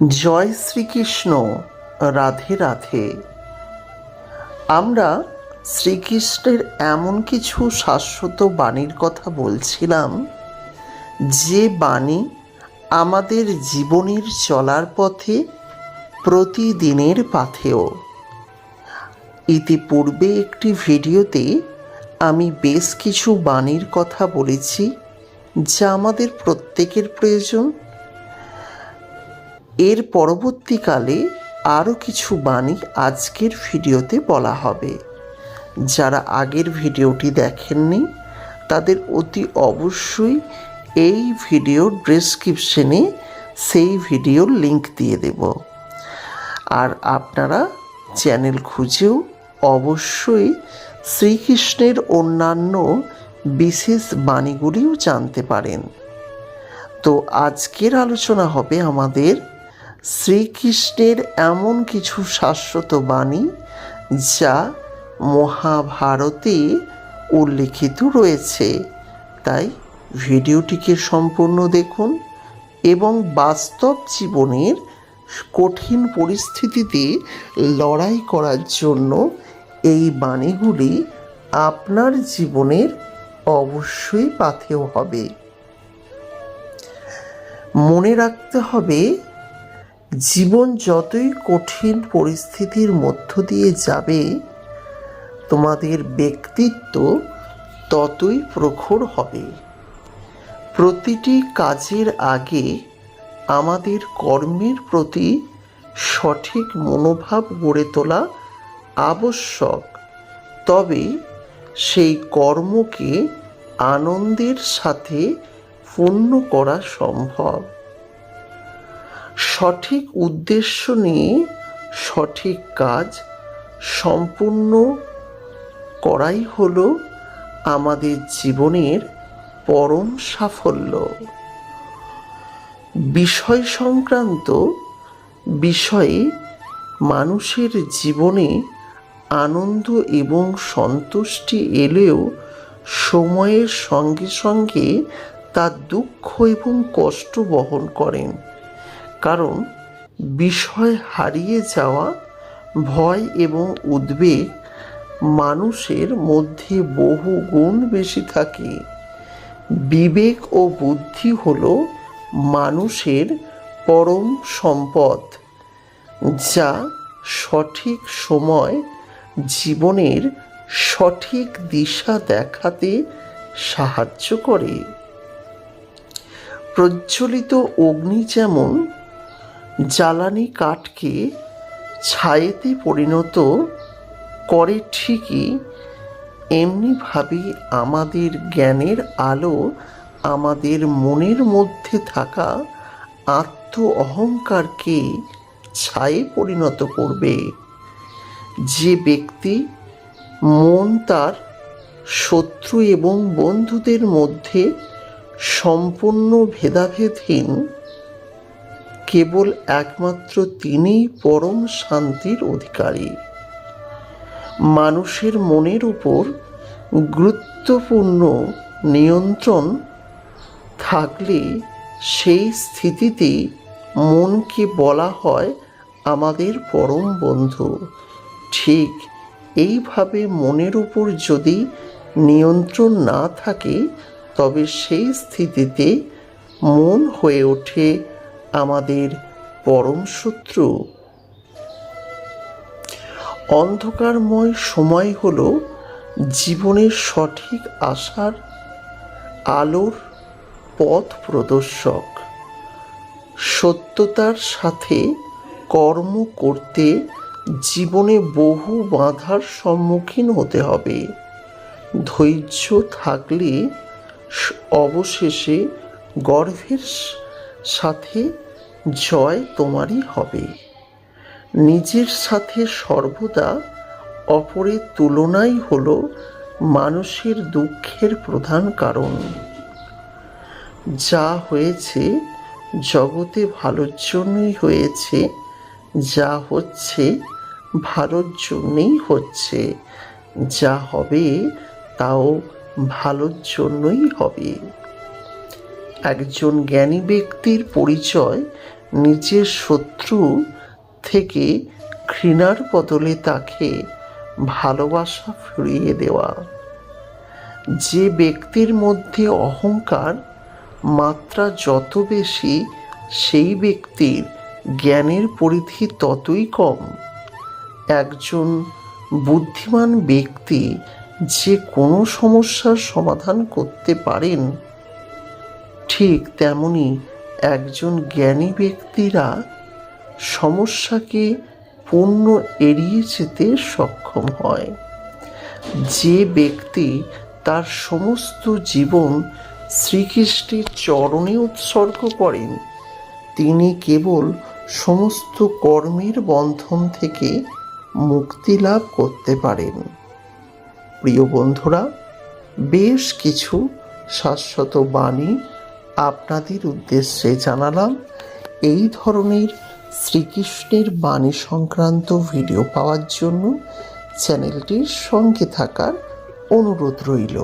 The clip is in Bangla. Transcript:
জয় শ্রীকৃষ্ণ, রাধে রাধে। আমরা শ্রীকৃষ্ণের এমন কিছু শাশ্বত বাণীর কথা বলছিলাম, যে বাণী আমাদের জীবনের চলার পথে প্রতিদিনের পাথেও ইতিপূর্বে একটি ভিডিওতে আমি বেশ কিছু বাণীর কথা বলেছি, যা আমাদের প্রত্যেকের প্রয়োজন। এর পরবর্তীকালে আরও কিছু বাণী আজকের ভিডিওতে বলা হবে। যারা আগের ভিডিওটি দেখেননি, তাদের অতি অবশ্যই এই ভিডিওর ডেসক্রিপশনে সেই ভিডিওর লিংক দিয়ে দেব। আর আপনারা চ্যানেল খুঁজেও অবশ্যই শ্রীকৃষ্ণের অন্যান্য বিশেষ বাণীগুলিও জানতে পারেন। তো আজকের আলোচনা হবে আমাদের শ্রীকৃষ্ণের এমন কিছু শাশ্বত বাণী যা মহাভারতে উল্লেখিত রয়েছে। তাই ভিডিওটিকে সম্পূর্ণ দেখুন এবং বাস্তব জীবনের কঠিন পরিস্থিতিতে লড়াই করার জন্য এই বাণীগুলি আপনার জীবনের অবশ্যই পাথেও হবে। মনে রাখতে হবে জীবন যতই কঠিন পরিস্থিতির মধ্য দিয়ে যাবে, তোমাদের ব্যক্তিত্ব ততই প্রখর হবে। প্রতিটি কাজের আগে আমাদের কর্মের প্রতি সঠিক মনোভাব গড়ে তোলা আবশ্যক। তবে সেই কর্মকে আনন্দের সাথে পূর্ণ করা সম্ভব। সঠিক উদ্দেশ্য নিয়ে সঠিক কাজ সম্পূর্ণ করাই হলো আমাদের জীবনের পরম সাফল্য। বিষয় সংক্রান্ত বিষয়ে মানুষের জীবনে আনন্দ এবং সন্তুষ্টি এলেও সময়ের সঙ্গে সঙ্গে তার দুঃখ এবং কষ্ট বহন করেন। কারণ বিষয় হারিয়ে যাওয়া, ভয় এবং উদ্বেগ মানুষের মধ্যে বহু গুণ বেশি থাকে। বিবেক ও বুদ্ধি হল মানুষের পরম সম্পদ, যা সঠিক সময় জীবনের সঠিক দিশা দেখাতে সাহায্য করে। প্রজ্বলিত অগ্নি যেমন জ্বালানি কাঠকে ছায়েতে পরিণত করে ঠিকই এমনিভাবে আমাদের জ্ঞানের আলো আমাদের মনের মধ্যে থাকা আত্ম অহংকারকে ছায়ে পরিণত করবে। যে ব্যক্তি মন তার শত্রু এবং বন্ধুদের মধ্যে সম্পূর্ণ ভেদাভেদহীন কেবল একমাত্র তিনিই পরম শান্তির অধিকারী। মানুষের মনের উপর গুরুত্বপূর্ণ নিয়ন্ত্রণ থাকলে সেই স্থিতিতে মনকে বলা হয় আমাদের পরম বন্ধু। ঠিক এইভাবে মনের উপর যদি নিয়ন্ত্রণ না থাকে, তবে সেই স্থিতিতে মন হয়ে ওঠে আমাদের পরম শত্রু। অন্ধকারময় সময় হল জীবনের সঠিক আশার আলোর পথ প্রদর্শক। সত্যতার সাথে কর্ম করতে জীবনে বহু বাধার সম্মুখীন হতে হবে। ধৈর্য থাকলে অবশেষে গর্ভের সাথে জয় তোমারই হবে। নিজের সাথে সর্বদা অপরের তুলনাই হল মানুষের দুঃখের প্রধান কারণ। যা হয়েছে জগতে ভালোর জন্যই হয়েছে, যা হচ্ছে ভালোর জন্যই হচ্ছে, যা হবে তাও ভালোর জন্যই হবে। একজন জ্ঞানী ব্যক্তির পরিচয় নিজের শত্রু থেকে ঘৃণার বদলে তাকে ভালোবাসা ফিরিয়ে দেওয়া। যে ব্যক্তির মধ্যে অহংকার মাত্রা যত বেশি, সেই ব্যক্তির জ্ঞানের পরিধি ততই কম। একজন বুদ্ধিমান ব্যক্তি যে কোনো সমস্যার সমাধান করতে পারেন ঠিক তেমনি একজন জ্ঞানী ব্যক্তিরা সমস্যাকে পূর্ণ এড়িয়ে যেতে সক্ষম হয়। যে ব্যক্তি তার সমস্ত জীবন শ্রীকৃষ্ণের চরণে উৎসর্গ করেন, তিনি কেবল সমস্ত কর্মের বন্ধন থেকে মুক্তি লাভ করতে পারেন। প্রিয় বন্ধুরা, বেশ কিছু শাশ্বত বাণী আপনাদের উদ্দেশ্যে জানালাম, এই ধরনের শ্রীকৃষ্ণের বাণী সংক্রান্ত ভিডিও পাওয়ার জন্য চ্যানেলটির সঙ্গে থাকার অনুরোধ রইল।